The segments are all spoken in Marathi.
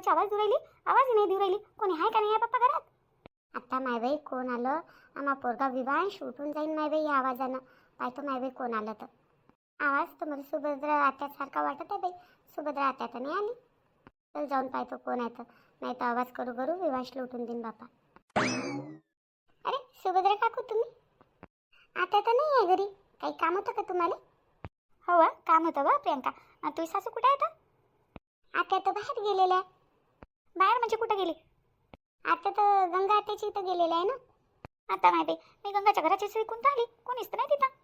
गाडीची आवाज देऊ राहिली? आवाज नाही देऊ राहिली. कोणी आहे का नाही आहे पप्पा घरात? आता मायबाई कोण आलं? आम्हा पोरगा विवांश उठून जाईन मायबाई या आवाजानं. पाहतो मायबाई कोण आलं तर. आवाज तर मला सुभद्रा आत्यासारखा वाटत आहे बाई. सुभद्रा आत्या तर नाही आली. चल जाऊन पाहतो कोण आहे तर. नाही तर आवाज करू करू विवांशला उठून देईन बापा. अरे सुभद्रा काकू तुम्ही? आता तर नाही आहे घरी. काही काम होतं का तुम्हाला? हो काम होतं बा प्रियंका. तुझी सासू कुठे आहे तर आता तर बाहेर गेलेल्या आहे. बाहेर म्हणजे कुठं गेली? आता तर गंगा आत्याची इथं गेलेल्या आहे ना? आता बाई मी गंगाच्या घराची विकून राहिली कोणीच तर नाही तिथं.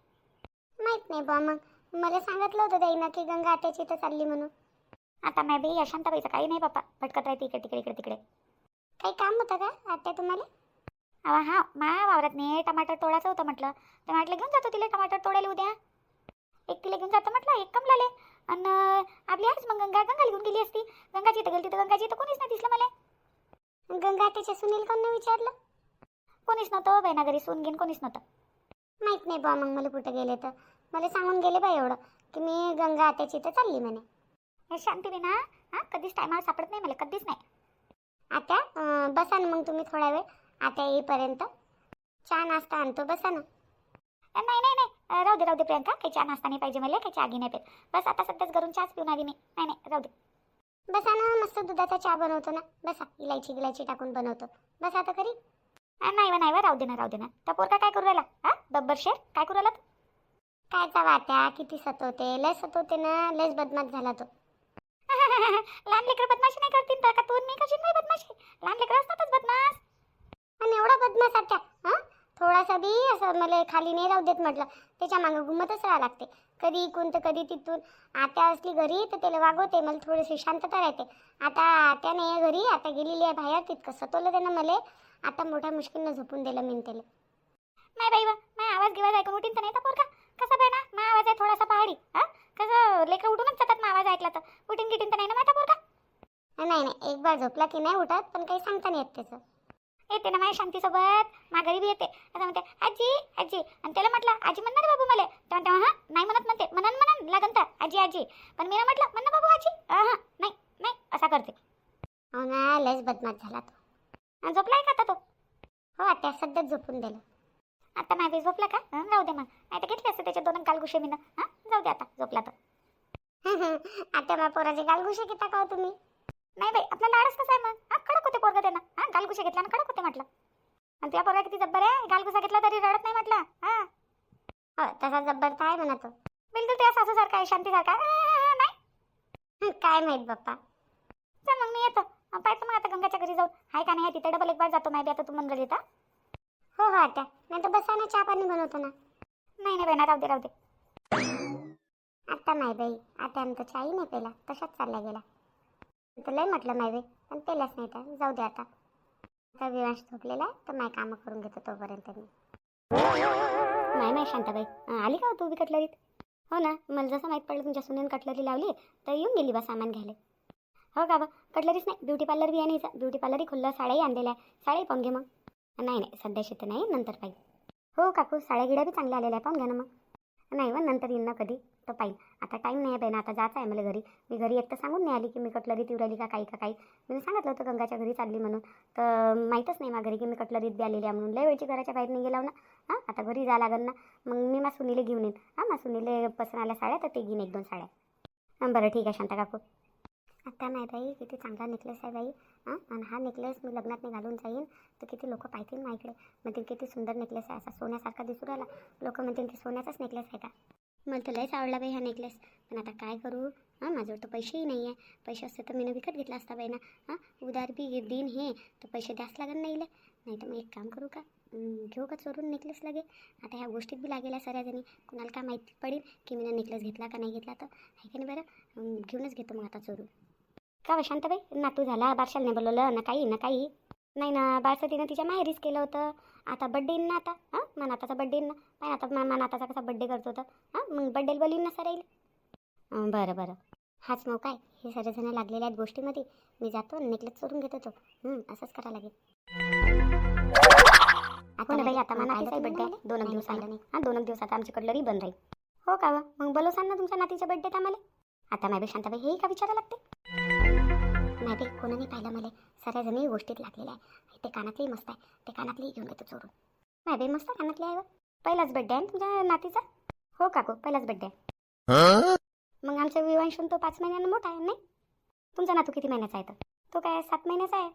माहीत नाही बा मग. मला सांगितलं होतं ताईनं की गंगा आत्याची इथं चालली म्हणून. आता नाही बाई अशांताबाईचं काही नाही बापा. भटकत राहते इकडे तिकडे इकडे तिकडे. काही काम होतं का आत्या तुम्हाला? अहो हा मा वावरात नाही. टमाटर तोडायचं होतं म्हटलं. तर म्हटलं घेऊन जातो तिला टमाटर तोडायला उद्या. एक तिला घेऊन जातो म्हटलं एक कमलाले. आणि आपली आज मग गंगा गंगाला घेऊन गेली असती. गंगाची इथं गेली तर गंगाची इथं कोणीच नाही दिसलं मला. गंगा त्याच्या सुनील कोण विचारलं? कोणीच नव्हतं बहिणा घरी सून घेऊन कोणीच नव्हतं. माहीत नाही बा मग मला कुठं गेले तर. मला सांगून गेले बा एवढं की मी गंगा आत्याची इथं चालली म्हणे. हे शांती बिना हां कधीच टायमाला सापडत नाही मला कधीच नाही. आता बसा ना मग तुम्ही थोडा वेळ. आता येईपर्यंत. चहा नाश्ता आणतो बसा ना. नाही नाही नाही. राहू दे राहू दे प्रियंका. काही चहा नाश्ता नाही पाहिजे मला काही चहा घे नाही पेत. बस आता सध्याच घरून चहाच पिऊन आली मी. नाही नाही राहू दे. बसा ना मस्त दुधाचा चहा बनवतो ना. बसा इलायची गिलायची टाकून बनवतो. बस आता अं, नाही वा नाही वा राहू दे ना राहू दे ना. तर पोरका काय करू राहिला? हा बब्बर शेर काय करू राहिला? काय वाट्या किती सतवते. लय सतवते ना लयच बदमाश झाला तो. लहान लेकरं बदमाशी नाही करतील तर का? तू नाही करशील नाही बदमाशी? लहान लेकरं असतातच बदमाश. आणि एवढा बदमाश आता हां? थोडासा बी असं मला खाली नाही राहू देत म्हटलं. त्याच्या मागं घुमतच राहा लागते. कधी इकून तर कधी तिथून. आत्या असली घरी तर त्याला वागवते. मला थोडीशी शांतता राहते. आता आत्या नाही आहे घरी आता गेलेली आहे बाहेर. तितकं सतवलं त्यानं मला. आता मोठ्या मुश्किलनं झोपून दिलं मी त्याला. नाही बाई नाही आवाज गिवाज ऐकून उठीन तर नाही तर पोरका कसा बाई ना? मा आवाज आहे थोडासा पहाडी. हा? कसं लेकरं उठूनच जातात ना आवाज ऐकला तर. उठीन गिटीन तर नाही ना माझा पोरका नाही नाही. एक बार झोपला की नाही उठत पण काही सांगता नाही येत त्याचं. येते ना माझ्या शांतीसोबत. माघारी बी येते. आता म्हणते आजी आजी. आणि त्याला म्हटलं आजी म्हणणार बाबू मला. तेव्हा तेव्हा हा नाही म्हणत म्हणते. म्हणन म्हणन लागन तर. आजी आजी. पण मी ना म्हटलं म्हण बाबू आजी. हा नाही नाही. असा करते. हो ना लयच बदमाश झाला तो. झोपलाय का आता तो? हो आता सध्याच झोपून दिलं आता नाही झोपला का? जाऊ दे मग. नाही तर घेतले असते त्याचे दोन गालगुशे मी ना हां जाऊ दे आता झोपला तर. आता मग पोराचे गालगुशे घेता का हो तुम्ही? नाही बाई आपला लाडच कसा आहे मग? हा कडक होते पोरगा त्यांना. हा गालगुशा घेतला ना कडक होते म्हटलं आणि त्या पोरगा किती जब्बर आहे? गालगुसा घेतला तरी रडत नाही म्हटलं. हा. हो तसा जब्बर तर आहे म्हणा तो. बिलकुल त्या सासूसारखा आहे शांतीसारखा आहे. नाही. काय माहीत बाप्पा. चल मग मी येतो. अं, पाहतो मग आता गंगाच्या घरी जाऊन. हाय का नाही आहे तिथे? डबल एक बार जातो माहिती आता तू म्हणून राहिली तर हो हो आता नाही तर बसा ना चहा पाणी बनवतो ना. नाही नाही बहिणा राहू दे राहू दे. आता माय बाई आता आमचा चाही नाही पेला तशाच चालला गेला तर लय म्हटलं माय बाई पण पेलाच नाही तर. जाऊ दे आता. आता विवांश झोपलेला आहे तर माय कामं करून घेतो तोपर्यंत मी. नाही नाही शांताबाई. आली का हो तू बी कटलरीत? हो ना मला जसं माहीत पडलं तुमच्या सुनेन कटलरी लावली तर येऊन गेली बा सामान घ्यायला. हो का बा? कटलरीच नाही ब्युटी पार्लर बी आहे नाही ब्युटी पार्लरही खुल्लं साड्याही आणलेल्या आहे. साड्याही पाहून घे मग. नाही नाही सध्याशी तर नाही नंतर पाहिजे. हो काकू साड्या गिड्या बी चांगल्या आलेल्या आहे पाहून घ्या ना मग. नाही व नंतर येईन ना कधी? तर पाहिजे आता टाईम नाही आहे बहिणा आता जायचं आहे मला घरी. मी घरी एकतर सांगून नाही आली की मी कटलरीत येऊ का काही का काही मी सांगितलं होतं गंगाच्या घरी चालली म्हणून. तर माहीतच नाही मा घरी की मी कटलरीत बी आलेली आहे म्हणून. लय वेळची घराच्या बाहेर नाही गेला ना? हां आता घरी जा लागेल ना. मग मी मा सुनीले घेऊन येईन. हां मा सुनीले पसंत आल्या साड्या तर ते घेईन एक दोन साड्या. बरं ठीक आहे शांता काकू. आता नाही बाई किती चांगला नेकलेस आहे बाई. हां? आणि हा नेकलेस मी लग्नात नाही घालून जाईन तर किती लोक पाहतील ना इकडे म्हणतील किती सुंदर नेकलेस आहे असा सोन्यासारखा दिसू राहिला. लोक म्हणतील की सोन्याचाच नेकलेस आहे का? मला तर लयच आवडला बाई हा नेकलेस पण आता काय करू? हां माझ्यावर तर पैसेही नाही आहे पैसे असते तर मी विकत घेतला असता बाई ना हां उदार बी दिन हे तर पैसे द्यास लागेल नाही नाही तर मग एक काम करू का? घेऊ का चोरून नेकलेस लागे. आता ह्या गोष्टीत बी लागेल सगळ्याजणी कुणाला काय माहिती पडेल की मी नेकलेस घेतला का नाही घेतला तर. आहे की नाही बरं? घेऊनच घेतो मग आता चोरून. का शांताबाई? नातू झाला बारशाला नाही बोलवलं ना काही ना काही. नाही ना बारसं तिनं तिच्या माहेरीच केलं होतं. आता बड्डे येईन ना आता हां? नाताचा बड्डे येईन ना? पाय आता मा नाताचा कसा बड्डे करतो तर हां? मग बड्डेला बोलीन ना सर येईल बरं बरं. हाच मग काय? हे सगळेजण लागलेल्या आहेत गोष्टीमध्ये. मी जातो नेकलेस चोरून घेतो तो. हं, असंच करा लागेल. आता बाई आता मला बड्डे दोन एक दिवस आला. नाही. हां दोन एक दिवसात आमची कटलरी बंद राहील. हो का मग बोलवसान ना तुमच्या नातीच्या बड्डेत आम्हाला. आता नाही बाई शांताबाई हेही का विचारा लागते? नाही कोणाने पाहिलं मला? सगळ्याजणी गोष्टीत लागलेल्या आहे. ते कानातली मस्त आहे. ते कानातली घेऊन येतो चोरून. नाही बाई मस्त कानातली आहे बा. पहिलाच बड्डे आहे तुझ्या नातीचा? हो काकू पहिलाच बड्डे आहे. मग आमचा विवांशून तो पाच महिन्यानं मोठा आहे नाही? तुमचा नातू किती महिन्याचा आहे तर तो काय सात महिन्याचा आहे?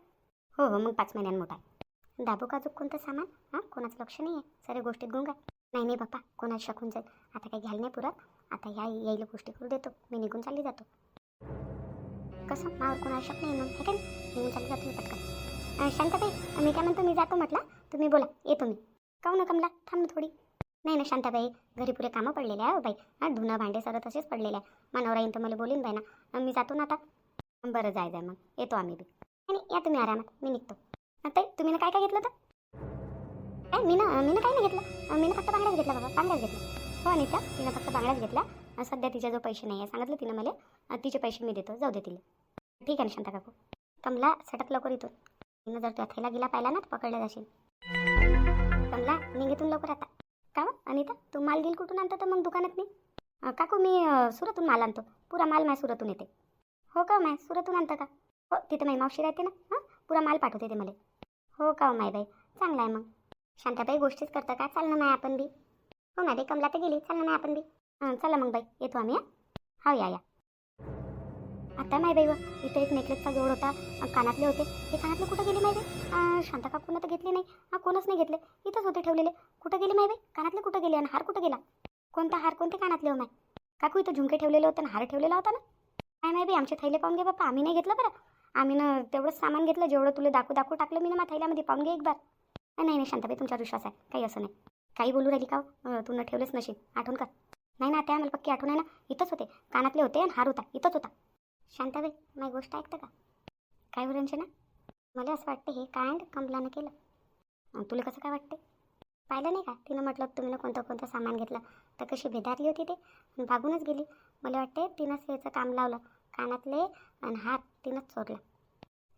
हो हो मग पाच महिन्यानं मोठा आहे. दाबू काजूक कोणतं सामान? हां कोणाचं लक्ष नाही आहे सर्व गोष्टीत गुंग नाही नाही बाप्पा कोणाला शकून जाईल. आता काही घ्यायला नाही पुरत. आता ह्या यायला गोष्टी करू देतो. मी निघून चालली जातो. कसं? मावर कोण आवश्यक नाही मग हे काय? निघून चालली जातो मी पटकन. शांताबाई मी काय म्हणतो मी जातो म्हटलं तुम्ही बोला येतो मी. काहून ना कमला? थांब ना थोडी. नाही ना शांताबाई घरी पुरे कामं पडलेले आहे हो बाई. हां धुणं भांडे सर्व तसेच पडलेले आहे. मानवरा येईन तर मला बोलीन बाई ना. मी जातो ना आता. बरं जाय जाय मग. येतो आम्ही बी. आणि या तुम्ही आरामात. मी निघतो. आता तुम्ही ना काय काय घेतलं तर? काय मी ना मी ना काय नाही घेतलं. मी ना फक्त बांगड्याच घेतला बाबा बांगड्याच घेतला. हो अनिता तिनं फक्त बांगड्याच घेतला. सध्या तिच्या जो पैसे नाही आहे सांगितलं तिनं मला तिचे पैसे मी देतो जाऊ दे तिला. ठीक आहे ना शांता काकू. कमला सटक लवकर इथून. तिनं जर तू अथेला गेला पाहिला ना पकडलं जाशील. कमला निघेतून लवकर आता. का हो, अनिता? तू माल घेईल कुठून आणता तर मग दुकानात मी? काकू मी सुरतून माल आणतो. पुरा माल माय सुरतून येते. हो का हो, माय? सुरतून आणतं का? हो तिथं माई मावशी राहते ना? हां? पुरा माल पाठवते ते मला. हो का मायबाई माय बाई? चांगला आहे मग. शांताबाई गोष्टीच करतं का? चालणं नाही आपण बी. हो ना बाई कमला तर गेली. चालणं नाही आपण बी. हां चला मग बाई येतो आम्ही हा. हो या या. आता माय बाई व इथं एक नेकलेसचा जोड होता कानातले होते. हे कानातले कुठं गेले माय बाई? अं, शांता काकूनं तर घेतले नाही. हा कोणच नाही घेतले. इथंच होते ठेवलेले. कुठं गेले माय बाई? कानातले कुठं गेले आणि हार कुठं गेला? कोणता हार कोणते कानातले हो माय काकू इथं झुमके ठेवलेले होते आणि हार ठेवलेला होता ना? काय माय बाई आमचे थैले पाहून घे बाप्पा. आम्ही नाही घेतलं बरं. आम्ही ना तेवढंच सामान घेतलं. जेवढं तुला दाखवू दाखवू टाकलं मी ना मा थैल्यामध्ये. पाहून घे एक बार नाही नाही शांताबाई तुमच्यावर विश्वास आहे. काही असं नाही. काही बोलू राहिली का हो? तू न ठेवलेच नशीब. आठवण कर. नाही ना त्या मला पक्की आठवण आहे ना. इथंच होते. कानातले होते आणि हार होता. इथंच होता. शांताबाई माझी गोष्ट ऐकतं का? काय बरं ना मला असं वाटतं हे काय कमलानं केलं. तुला कसं काय वाटते पाहिलं नाही का? तिनं म्हटलं तुम्ही कोणतं कोणतं सामान घेतलं? तर कशी भेदारली होती ते. भागूनच गेली. मला वाटते तिनंच याचं काम लावलं. कानातले आणि हात तिनंच चोरला.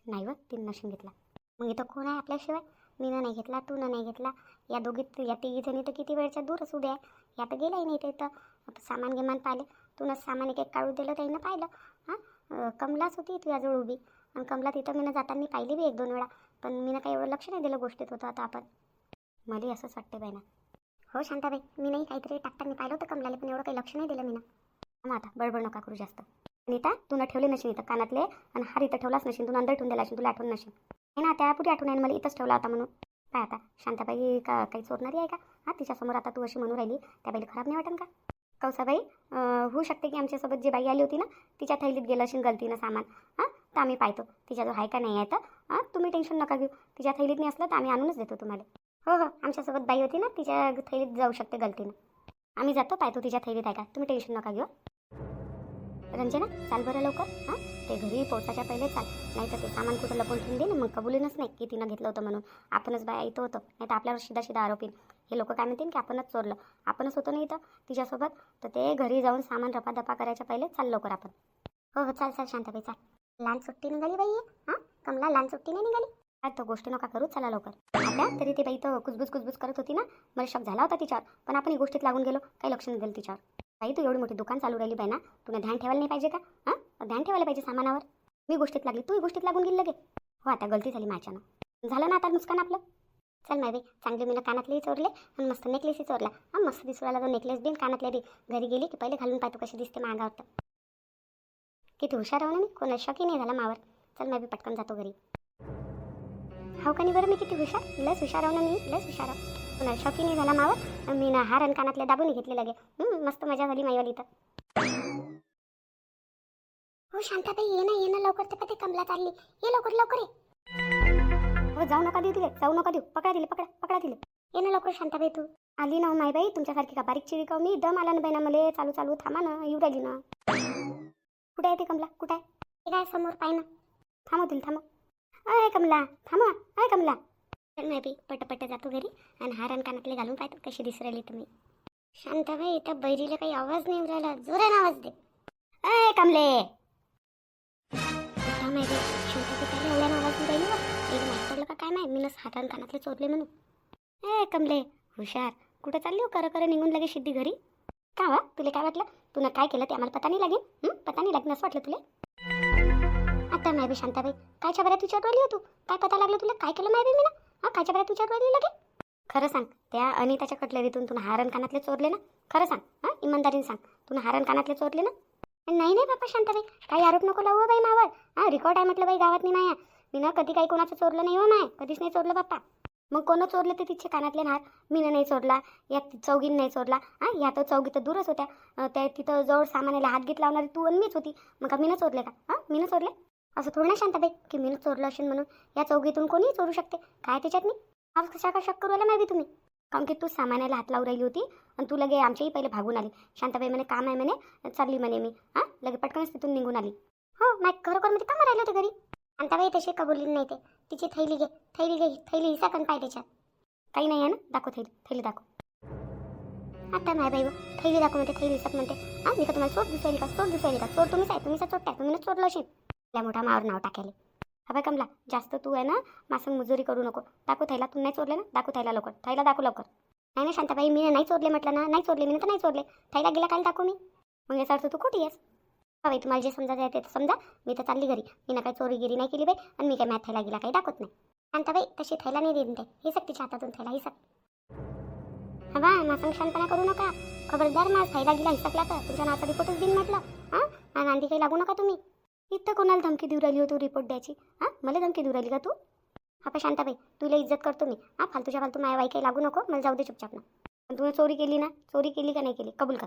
नाही व तिनं नशीन घेतला. मग इथं कोण आहे आपल्याशिवाय? मीनं नाही घेतला तू नाही घेतला. या दोघीत या तिघी जणी तर किती वेळच्या दूरच उभ्या आहे. या तर गेलाही नाही ते तर सामान गिमान पाहिले. तूनच सामान एक एक काढू दिलं त्यानं पाहिलं. हां? कमलाच होती तुझ्याजवळ उभी. आणि कमला तिथं मीनं जाताना पाहिली बी एक दोन वेळा. पण मीनं काही एवढं लक्ष नाही दिलं गोष्टीत होतं आता आपण. मला असंच वाटते बाई ना हो शांताबाई मी नाही काहीतरी टाकताना पाहिलं होतं कमलाला पण एवढं काही लक्ष नाही दिलं मीनं. मग आता बडबड नका करू जास्त. नीता तू ठेवले नशील इथं कानातले आणि हार इथं ठेवलाच नशील तू नंतर ठेवून दिला असेल तुला आठवण नशील ना त्यापुढे आठवण आहे मला इथंच ठेवला होता म्हणून. काय आता शांताबाई का काही चोरणारी आहे का? हां तिच्यासमोर आता तू अशी म्हणून राहिली त्या बाईला खराब नाही वाटन का? कौसाबाई होऊ शकते की आमच्यासोबत जी बाई आली होती ना तिच्या थैलीत गेलं असेल गलतीनं सामान हां तर आम्ही पाहतो. तिच्या जो आहे का नाही आहे तर हां तुम्ही टेन्शन नका घेऊ. तिच्या थैलीत नाही असलं तर आम्ही आणूनच देतो तुम्हाला. हो हो आमच्यासोबत बाई होती ना तिच्या थैलीत जाऊ शकते गलतीनं. आम्ही जातो पाहतो तिच्या थैलीत आहे का? तुम्ही टेन्शन नका घेऊ रंजना चाल बरं लवकर. हां? ते घरी पोचायच्या पहिले चाल. नाही तर ते सामान कुठं लपून ठेवून दे ना. मग कबुलीनच नाही की तिनं घेतलं होतं म्हणून. आपणच बाया इथं होतं. नाही तर आपल्यावर शिदा शिदा आरोपीन हे लोक काय म्हणतील की आपणच चोरलं. आपणच होतो नाही इथं तिच्यासोबत? तर ते घरी जाऊन सामान रपादपा करायच्या पहिले चाल लवकर आपण. हो हो चाल चाल शांताबाई चाल. लहान सुट्टी निघाली बाई हां. कमला लहान सुट्टी नाही निघाली. काय तो गोष्टी नका करू. चला लवकर. आता तरी ती बाई तर कुजबुज कुजबुज करत होती ना. मला शक झाला होता तिच्यावर. पण आपण ही गोष्टीत लागून गेलो. काही लक्ष नाही दिलं तिच्यावर. बाई तू एवढी मोठी दुकान चालू राहिली बाई ना तुला ध्यान ठेवायला नाही पाहिजे का? हां? ध्यान ठेवायला पाहिजे सामानावर? मी गोष्टीत लागली तूही गोष्टीत लागून गेली लगे. हो आता गलती झाली माझ्यानं. झालं ना आता नुकसान आपलं? चल माय बाई चांगले मी कानातलेही चोरले आणि मस्त नेकलेसही चोरला. हां मस्त दिसू राहिला तो नेकलेस बिन कानातले बी घरी गेली की पहिले घालून पाहतो कशी दिसते मागावर तर. किती हुशार राहू ना मी कोणाला शॉकही नाही झाला मावर. चल मी बी पटकन जातो घरी. हो का नाही बरं मी किती हुशार? लस हुशार राहू ना मी लस हुशार आहो. शॉकही नाही झाला मावर मी ना हार आणि कानातले दाबून घेतले लगे. मस्त मजा झाली माईवाली तर हो शांताबाई ये ना ये ना लवकर ते ते कमला चालली. ये लवकर लवकर ये. हो जाऊ नका देऊ तिले जाऊ नका देऊ. पकडा दिले पकडा पकडा दिले ये ना लवकर शांताबाई तू. आली ना हो माय बाई तुमच्यासारखी का बारीक चिरी का मी? दम आला ना बाई ना मले चालू चालू थांबा ना येऊ राहिली ना. कुठे आहे ते कमला? कुठे आहे? ते काय समोर पाय ना. थांबव तिला थांबव. अय कमला थांबा अय कमला. नाही बी पटपट जातो घरी. आणि हार कानातले घालून पाहतो कशी दिसू राहिली तुम्ही. शांताबाई इथं बैरीला काही आवाज नाही राहिला. जोरान आवाज दे. अय कमले. काय माहिती एवढ्यानं आवाज राहिली एक का काय नाही मी हातान कानातले चोरले म्हणून. ए कमले हुशार. कुठं चालली हो? करं करं निघून लगे शिद्धी घरी. का वा तुला काय वाटलं? तुला काय केलं ते आम्हाला पता नाही लागेल. पता नाही लागेल असं वाटलं तुला? आ, आता नाही शांताबाई. कायच्या बऱ्यात विचार राहिली तू? काय पता लागलं तुला? काय केलं नाही बे मी ना हा कायच्या बऱ्यात विचार राहिली लगे खरं सांग त्या अनिताच्या कटलरीतून तुला हारण कानातले चोरले ना? खरं सांग हां इमानदारीने सांग. तुला हारण कानातले चोरले ना? नाही नाही बापा शांताबाई काही आरोप नको लावू हो बाई मावर. हां रेकॉर्ड आहे म्हटलं बाई गावात नाही माया. मी ना कधी काही कोणाचं चोरलं नाही हो माय कधीच नाही चोरलं बाप्पा. मग कोण चोरले ते तिचे कानातले नार? मीनं नाही चोरला या चौगीनं नाही चोरला. हां या तर चौगी तर दूरच होत्या. त्या तिथं जवळ सामानाला हात घेत लावणारी तू आणि मीच होती. मग का मीनं चोरले का? हां मीनं चोरले? असं थोडं ना शांताबाई की मीनं चोरलं असेल म्हणून. या चौकीतून कोणीही चोरू शकते. काय त्याच्यात नाही आज कशा का शक करू माहिती तुम्ही? कारण की तू सामानाला हात लावू राहिली होती आणि तू लगे आमच्याही पहिले भागून आली. शांताबाई म्हणे काम आहे म्हणे चालली म्हणे मी. हां? लगे पटकनच तिथून निघून आली. हो नाही खरोखरमध्ये कामं राहिले होते घरी. शांताबाई तशी कबुली नाही ते? तिची थैली घे थैली घे थैली हिसा कण पाय त्याच्यात. काही नाही आहे ना? दाखव थैली थैली दाखव. आता नाही बाई थैली दाखव म्हणते थैली हिसक म्हणते. हां मी का तुम्हाला चोर दिसायली का? चोर दिसायली का? चोर तुम्हीच आहे तुम्हीच चोरताय तुम्ही चोरलं असेल. लय मोठा मावर नाव टाकायला अभय कमला जास्त तू आहे ना मासंग मजुरी करू नको. दाखव थैला तू नाही चोरले ना? दाखव थैला लवकर. थैला दाखव लवकर. नाही ना शांताबाई मी नाही चोरले म्हटलं ना? नाही चोरले मी तर नाही चोरले. थैला गेला काय दाखव मी. मग याचा अर्थ तू कुठे आहेस? हा बाई तुम्हाला जे समजा जायचं ते समजा. मी तर चालली घरी. मी ना काही चोरीगिरी नाही केली बाई. आणि मी काय मॅथ थैला गेला काही दाखवत नाही. शांताबाई तशी थैला नाही देईन ते. हे सक तिच्या हातातून थैला हिसक सक हवा मासंग शांतपणा करू नका. खबरदार माझ थैला गेला हिसकला तर तुमच्या नाचा रिपोर्टच देईन म्हटलं. हां? आणि आंधी काही लागू नका तुम्ही. इथं कोणाला धमकी देऊ राहिली होती रिपोर्ट द्यायची? हां? मला धमकी देऊ राहिली का तू? हा पण शांताबाई तुला इज्जत करतो मी. हां फालतूच्या फालतू माया वाई काही लागू नको मला जाऊ दे चुपचाप ना. पण तुम्ही चोरी केली ना? चोरी केली का नाही केली? कबूल कर.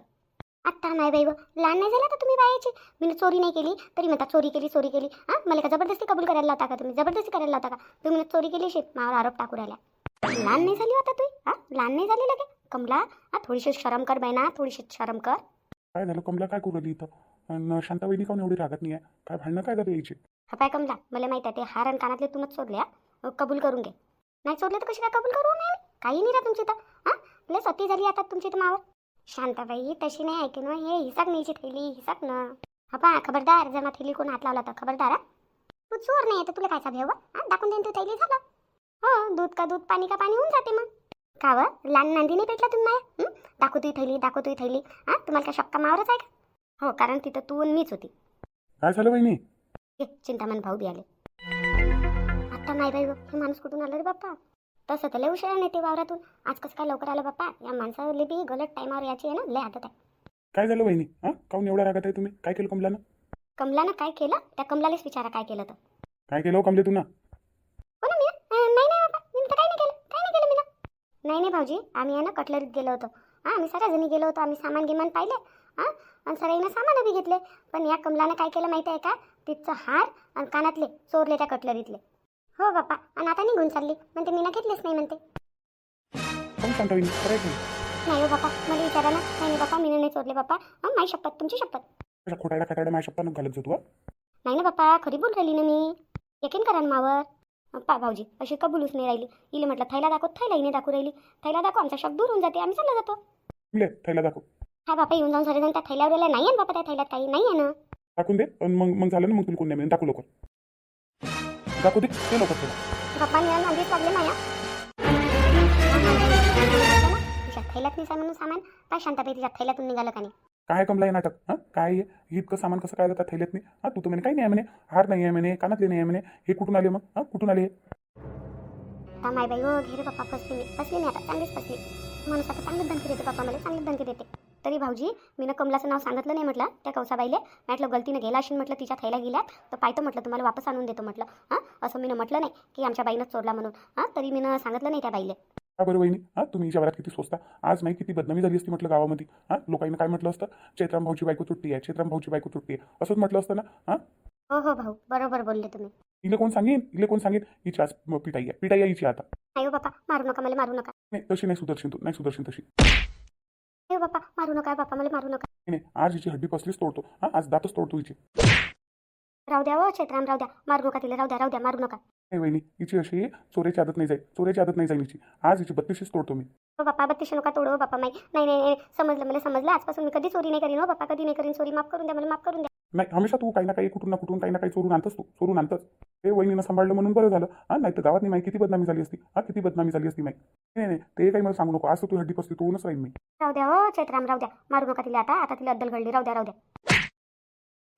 आत्ता नाही बाई लहान नाही झाला तर तुम्ही बायाची? मी चोरी नाही केली तरी म्हणता चोरी केली चोरी केली. हां? मला का जबरदस्ती कबूल करायला लावता का तुम्ही? जबरदस्ती करायला लावता का? तुम्ही चोरी केली शेत मावर आरोप टाकू राहिला लहान नाही झाली होता तू हां? लहान नाही झाली लगे? कमला हा थोडीशी शरम कर बाई ना थोडीशी शरम कर. काय झालं? कमला काय करू राहिली इथं? आणि शांताबाईनी काऊन एवढी रागत नाही आहे? काय भांडणं काय झालं यायची हा पाय कमला मला माहीत आहे ते हार आणि कानातले तुमच चोरले हा? कबूल करून घे. नाही चोरले तर कशी काय कबूल करू नाही काही नाही रा तुमची तर हां? लय सती झाली आता तुमची तर मावर शांताबाई तशी नाही ऐकून ना हे हिसाब नाही थैली हिसाब ना. हा पा खबरदार जर थैली कोण हात लावला तर खबरदार हा? तू चोर नाही तर तुला कायचा भेव हा? दाखवून देईन तू थैली झालं. हो दूध का दूध पाणी का पाणी होऊन जाते मग. का व? लहान नांदी नाही भेटला तुम्ही माया थैली दाखवतोय थैली हां? तुम्हाला काय शक्का मावरच आहे का? हो कारण तिथं तू आणि मीच होती. काय झालं बहिणी? ए चिंतामण भाऊ बी आले. आता नाही बाई हे माणूस कुठून आलं रे बाप्पा? तसं तर लय उशिरा नेते वावरातून. आज कसं काय लवकर आलं बाप्पा? या माणसाला बी गलत टायमावर याची आहे ना लय आदत आहे. काय झालं बहिणी? हां? काऊन एवढ्या रागात आहे तुम्ही? काय केलं कमलानं? कमलानं काय केलं? त्या कमलालाच विचारा काय केलं तर काय केलं हो कमले तू ना हो ना मी नाही नाही बाबा मी तर काही नाही केलं. काही नाही केलं मी ना नाही नाही भाऊजी. आम्ही आहे ना कटलरीत गेलो होतो. हां आम्ही सगळ्याजणी गेलो होतो. आम्ही सामान गिमान पाहिले. हां? आणि सगळ्यांना सामान बी घेतले. पण या कमलानं काय केलं माहिती आहे का? तिचं हार आणि कानातले चोरले त्या कटलरीतले हो बाप्पा आणि आता निघून चालली. म्हणते मी ना घेतलेच नाही म्हणते. सांगता नाही. नाही हो बाप्पा मला विचारा ना. नाही नाही बाप्पा मी नाही चोरले बाप्पा. हां माझी शपथ तुमची शपथ. अशा खोटायला खटायला माझ्या शब्दानं घालत जातो हा? नाही ना बाप्पा खरी बोल राहिली ना मी. यकीन करा ना मावर. पा भाऊजी अशी कबूलच नाही राहिली. इले म्हटलं थैला दाखव थैलाही नाही दाखवू राहिली. थैला दाखव आमचा शब्द दूर होऊन जाते आम्ही चालला जातो. कमले थैला दाखव. हा बापा येऊन जाऊन सगळेजण त्या थैल्यावर गेला नाही आहे ना बापा त्या थैल्यात काही नाही आहे ना टाकून दे. मग मग झालं ना मग तुला कोण नाही. दाखव लवकर. दाखवू दे. ते लवकर बाप्पा मी नांदीच लागले माया तिच्या थैल्यात नाही म्हणून सामान. काय शांताबाई तिच्या थैल्यातून निघालं का नाही? काय कमला हे नाटक? हां? काय हे इतकं सामान कसं काय जातात थैल्यात नाही? हां? तू तर म्हणे काही नाही आहे म्हणे. हार नाही आहे म्हणे. कानातले नाही आहे म्हणे. हे कुठून आले मग? हां? कुठून आले? आता माय बाई हो घे रे बाप्पा फसली मी. फसली मी आता. चांगलीच फसली. माणूस आता चांगलीच धमकी देते बाप्पा मला. चांगलीच धमकी देते. तरी भाऊजी मी ना कमलाचं नाव सांगितलं नाही म्हटलं त्या कौसाबाईले म्हटलं गलतीनं गेला असेल म्हटलं तिच्या थैला गेल्या तर पाहतो म्हटलं तुम्हाला वापस आणून देतो म्हटलं. हां? असं मी म्हटलं नाही की आमच्या बाईनंच चोरला म्हणून. हां? तरी मी सांगितलं नाही त्या बाईले. का बरं वहिनी? हां? तुम्ही वरात किती सोचता आज माहिती किती बदनामी झाली असती म्हटलं गावामध्ये. हां? लोकांनी काय म्हटलं असतं? चैत्राम भाऊची बायको तुटती आहे चैत्राम भाऊची बायको तुटती आहे असंच म्हटलं असतं ना? हां? हो हो भाऊ. बरोबर बोलले तुम्ही. हिला कोण सांगेन? हिला कोण सांगेन? हिची आज पिटाई आहे. पिटाई आहे हिची आता. नाही हो बाप्पा मारू नका मला मारू नका. नाही तशी नाही सुदर्शन तू. नाही सुदर्शन तशी. हो बाप्पा मारू नका बाप्पा मला मारू नका. नाही आज हिची हड्डी पसलीच तोडतो. हां आज दातच तोडतो हिची. राहू द्या हो चेत्राम राहू द्या. मारू नका तिला? राहू द्या राहू द्या मारू नका. नाही वहिनी हिची अशी चोऱ्याची आदत नाही जाईल चोऱ्याची आदत नाही जाईल हिची. आज हिची बत्तीसच तोडतो मी. हो बत्तीसशे नका तोडू हो बाप्पा माई. नाही नाही नाही समजलं मला समजलं. आजपासून मी कधी चोरी नाही करीन हो बाप्पा कधी नाही करीन. चोरी माफ करून द्या मला माफ करून द्या. नाही हमेशा तू काही ना काही कुठून ना कुठून काही ना काही चोरून आणतस तू चोरून आणतस ते वहिनीनं सांभाळलं म्हणून बरं झालं. हां नाही तर गावात नाही किती बदनामी झाली असती? हां किती बदनामी झाली असती माहिती नाही नाही ते काही मला सांगू नको. आज तू हड्डी पसली तोडूनच राहील मी. राहू द्या हो चैत्राम राहू द्या. मारू नका तिला आता आता तिला अद्दल घडली राहू द्या राहू द्या.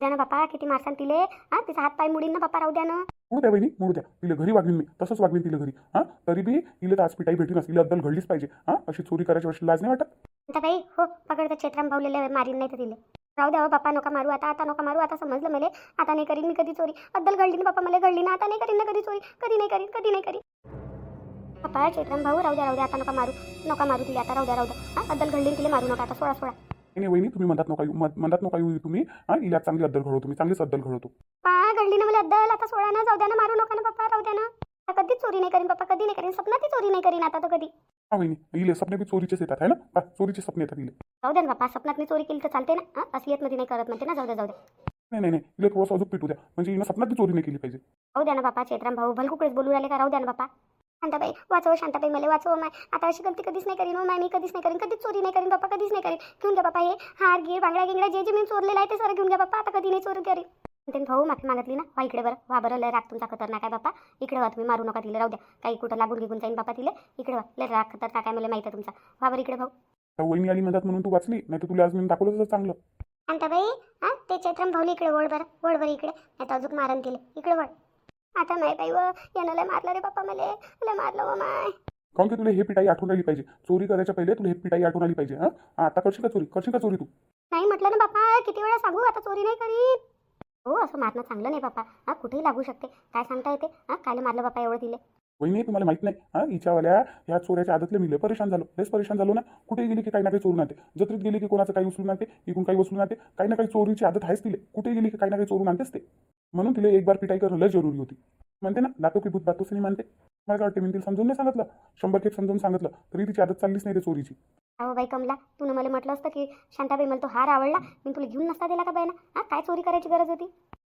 द्या ना बापा किती मारसान तिले. हा तिचा हात पाय मुडीन ना बापा राहू द्या ना. मुळू द्या बहिणी मुळू द्या. तिला घरी वागवीन मी. तसंच वागवीन तिला घरी. हां तरी बी इले तर आज पिटाई भेटूनच तिला अद्दल घडलीच पाहिजे. हां अशी चोरी करायची वर्षी लाज नाही वाटत? आता बाई हो पकडतं चेत्राम भाऊलेले मारीन नाही तर तिले. राहू द्या हो बापा नका मारू आता आता नका मारू आता समजलं मला. आता नाही करीन मी कधी चोरी. अद्दल घडली ना बापा मला घडली ना आता नाही करीन ना कधी चोरी. कधी नाही करीन कधी नाही करीन. बापा चेत्राम भाऊ राहू द्या राहू द्या आता नका मारू. नका मारू तिला आता राहू द्या राहू द्या. हा अद्दल घडली तिला मारू नका आता सोळा सोळा नाही वहिनी तुम्ही म्हणतात नका येऊ म्हणतात नका येऊ तुम्ही. हां इला चांगली अद्दल घडवतो मी चांगलीच अद्दल घडवतो. पा घडली ना मला अद्दल आता सोळा ना जाऊ द्या ना मारू नका ना बापा राहू द्या ना. आता कधीच चोरी नाही करीन बापा कधी नाही करीन सपनात चोरी नाही करीन आता तर कधी. हा वहिनी इले सपने बी चोरीचेच येतात है ना? पहा, चोरीचे सपने येतात इले. जाऊ ना बापा सपनात मी चोरी केली तर चालते ना? हा असलियतमध्ये नाही करत म्हणते ना जाऊ द्या जाऊ द्या. नाही नाही नाही इले थोडंसं अजून पिटू द्या. म्हणजे सपनात बी चोरी नाही केली पाहिजे. राहू द्या ना बापा चेत्राम भाऊ भलकुकडेच बोलू राहिले का? राहू द्या ना बापा. शांताबाई वाचव शांताबाई मला वाचव माय. आता अशी गलती कधीच नाही करीन हो माय मी कधीच नाही करीन कधीच चोरी नाही करीन बापा कधीच नाही करीन. घेऊन घ्या बापा हे हार गिर बांगड्या गिंगड्या जे जे मी चोरलेलं आहे ते सर घेऊन घ्या बापा आता कधी नाही चोरी करीन. त्यांनी भाऊ माफी मागितली ना? वा इकडे बरं. वा बरं. लय राग तुमचा खतरनाक आहे बापा इकडे वा तुम्ही मारू नका तिला. राहू द्या. काही कुठं लागून घेऊन जाईन बापा तिले. इकडे वा. लय राग खतरनाक आहे मला माहिती आहे तुमचा. वा बरं इकडे भाऊ. तर वहिनी आली म्हणतात म्हणून तू वाचली. नाही तर तुला आज मी दाखवलं तर चांगलं. शांताबाई हा? ते चैत्रम भाऊली इकडे वळ बरं. वळ बरं इकडे. नाही तर अजून मारन तिले. इकडे वळ. आता माय बाई व यानं लय मारलं रे बाप्पा मले. लय मारलं व माय. काऊन की तुला हे पिटाई आठवण आली पाहिजे? चोरी करायच्या पहिले तुला हे पिटाई आठवण आली पाहिजे हां? आता करशील का चोरी? करशील का चोरी तू? नाही म्हटलं ना बापा किती वेळा सांगू? आता चोरी नाही करीत. हो असं मारणं चांगलं नाही बापा. हा कुठेही लागू शकते. काय सांगता येते? हा कायले मारलं बापा एवढं दिले. नाही तुम्हाला माहीत नाही. हा हिच्यावाल्या या चोऱ्याच्या आदतले मिले परेशान झालो. लेस परेशान झालो ना. कुठे गेली की काही ना काही चोरून आणते. जत्रेत गेली की कोणाचं काही उचलून आणते इकडून काही उचलून आणते काही ना काही चोरीची आदत आहेच तिले. कुठे गेली की काही ना काही चोरून आणतेच ते. म्हणून तिला एक बार पिटाई करणं लय जरुरी होती. म्हणते ना लातो की भूत बातोस नाही मानते. मला काय वाटते मी तिला समजून नाही सांगितलं? शंभर खेप समजून सांगितलं तरी तिची आदत चाललीच नाही रे चोरीची. अहो बाई कमला तू मला म्हटलं असतं की शांताबाई मला तो हार आवडला मी तुला घेऊन नसता दिला का बाई ना हा काय चोरी करायची गरज होती?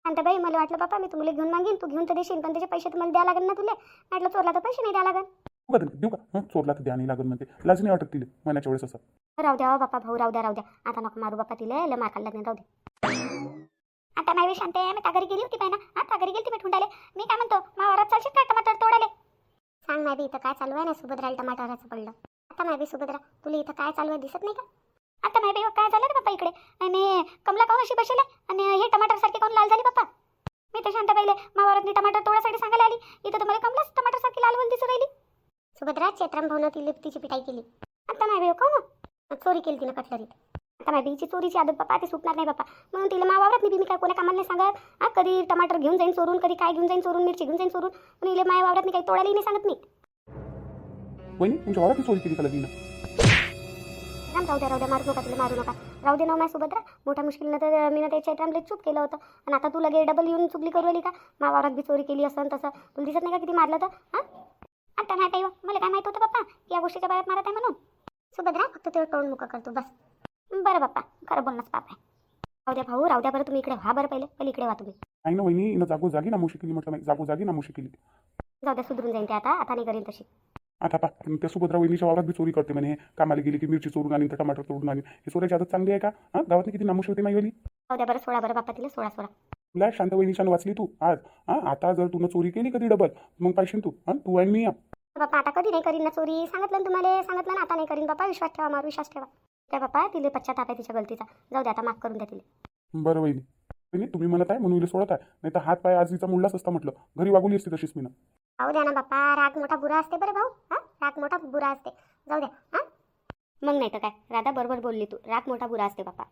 शांताबाई मला वाटलं बापा मी तुम्हाला घेऊन मागीन तू घेऊन तर देशील पण त्याचे पैसे तुम्हाला द्या लागेल ना तुला. म्हटलं चोरला तर पैसे नाही द्या लागेल. देऊ का? हं, चोरला तर द्या नाही लागत म्हणते. लाज नाही वाटत तिला महिन्याच्या वेळेस असं. राहू द्या हो बापा भाऊ राहू द्या राहू द्या. आता नको मारू बापा तिला लय मार खाल्ला नाही राहू द्या आता नाही शांत आहे मी त्या घरी गेली होती बाई ना त्या घरी गेली होती मी ठुंडाले. मी काय म्हणतो मा वरात चालशील काय टमाटर तोडाले सांग नाही इथं काय चालू आहे ना सुभद्राला टमाटराचं पडलं? आता नाही सुभद्रा तुला इथं काय चालू आहे दिसत नाही का? आता नाही हो, काय झालं रे बाप्पा इकडे? आणि कमला काऊन अशी बसेल आहे? आणि हे टमाटर सारखी काऊन लाल झाली बाप्पा मी तर शांत पाहिले. मावारातनी टमाटर तोडासाठी सांगायला आली. इथं तुम्हाला कमलाच टमाटर सारखी लाल बोल दिसू राहिली. सुभद्रा चेत्रम भाऊन ती लिप्तीची पिटाई केली. आता नाही बाई हो, काऊन चोरी केली तिनं कटलरीत. आता माझी हिची चोरीची आदत बाप्पा ते सुटणार नाही बाप्पा म्हणून तिला मा नाही मी काय कोणा कामाला नाही सांगत. कधी टमाटर घेऊन जाईन चोरून कधी काय घेऊन जाईन चोरून मिरची घेऊन जाईन चोरून. पण इले माया वावरत मी काही तोडायलाही नाही सांगत मी. वहिनी तुमच्या वावरात चोरी केली का लगीनं? राम राहू द्या राहू द्या मारू नका तिला मारू नका. राहू दे ना माझ्या सुभद्रा मोठ्या मुश्किलनं तर मी ना त्याच्या ट्रामले चूप केलं होतं. आणि आता तू लगे डबल येऊन चुकली करू आली का? मा वावरात बी चोरी केली असं तसं. तुला दिसत नाही का किती मारलं तर? हां? आता नाही काही मला काय माहीत होतं बाप्पा? या गोष्टीच्या बाहेर मारत आहे म्हणून. सुभद्रा फक्त तेवढं टोळून मुका करतो बस. बरं बाप्पा खरं बोलणंच पाप आहे. राहू द्या भाऊ राहू द्या बरं तुम्ही इकडे व्हा बरं पहिले. पहिले इकडे व्हा तुम्ही. नाही ना वहिनी केली म्हटलं केली. जाऊ द्या सुधरून जाईन ते आता. आता नाही करीन तशी. आता पा त्या सुभद्रा वहिनीच्या वावरात बी चोरी करते म्हणे. कामाला गेली की मिरची चोरून आणली तर टमाटर तोडून आणली. ही चोऱ्याची आदत चांगली आहे का? हां? गावातली किती नामुशी होती माईवाली? जाऊ द्या बरं सोळा बरं बाप्पा तिला सोळा सोळा तुला शांत वहिनीच्यानं वाचली तू आज. हां? आता जर तुनं चोरी केली कधी डबल मग पाहिजे तू. हां? तू आणि मी. या. बाप्पा आता कधी नाही करीन ना चोरी? सांगितलं ना तुम्हाला सांगितलं ना आता नाही करीन. बाप्पा विश्वास ठेवा मारू विश्वास ठेवा. त्या बाप्पा तिला पश्चाताप आहे तिच्या गलतीचा. जाऊ द्या आता माफ करून द्या तिला. बरं वहिनी. तुम्ही म्हणत आहे म्हणून सोडत आहे. नाही तर हात पाय आज हिचा मुडलाच असता म्हटलं. घरी वागवली असती तशीच मी जाऊ द्या ना बाप्पा राग मोठा बुरा असते बरं भाऊ. हा राग मोठा बुरा असते. जाऊ द्या हा. मग नाही तर काय राधा बरोबर बोलली तू. राग मोठा बुरा असते बाप्पा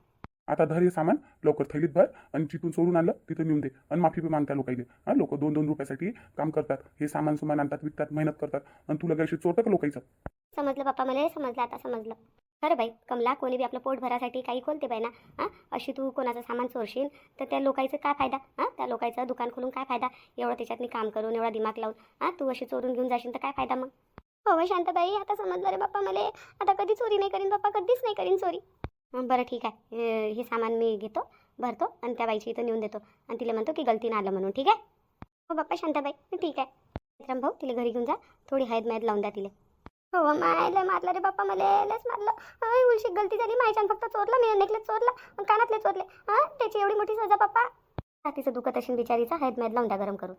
आता धर हे सामान लवकर थैलीत भर आणि जिथून चोरून आणलं तिथं नेऊन दे. आणि माफी बी मागत्या लोकांनी हां लोक दोन दोन रुपयासाठी काम करतात. हे सामान सुमान आणतात विकतात मेहनत करतात. आणि तुला काही चोरतं का लोकांचं? समजलं बाप्पा मला समजलं आता समजलं. खरं बाई कमला कोणी बी आपलं पोट भरासाठी काही खोलते बाई ना हां? अशी तू कोणाचं सामान चोरशील तर त्या लोकांचं काय फायदा? हां? त्या लोकांचं दुकान खोलून काय फायदा? एवढं त्याच्यातनी काम करून एवढा दिमाग लावून हां? तू अशी चोरून घेऊन जाशील तर काय फायदा मग? हो बाई शांताबाई आता समजलं रे बाप्पा मला. आता कधी चोरी नाही करीन बाप्पा कधीच नाही करीन चोरी. बरं ठीक आहे. हे सामान मी घेतो भरतो आणि त्या बाईची इथं नेऊन देतो. आणि तिला म्हणतो की गलतीनं आलं म्हणून ठीक आहे? हो बाप्पा शांताबाई ठीक आहे. विक्रम भाऊ तिला घरी घेऊन जा. थोडी हळद मॅद लावून द्या तिला. हो मायला मारलं. रे बाप्पा मला लयच मारलं. अय, उलशी गलती झाली. मायच्यान फक्त चोरलं मी नेकलेस चोरला आणि कानातले चोरले. हां त्याची एवढी मोठी सजा बाप्पा. तिचं दुखत असेल बिचारीचा. हळद मॅद लावून द्या गरम करून.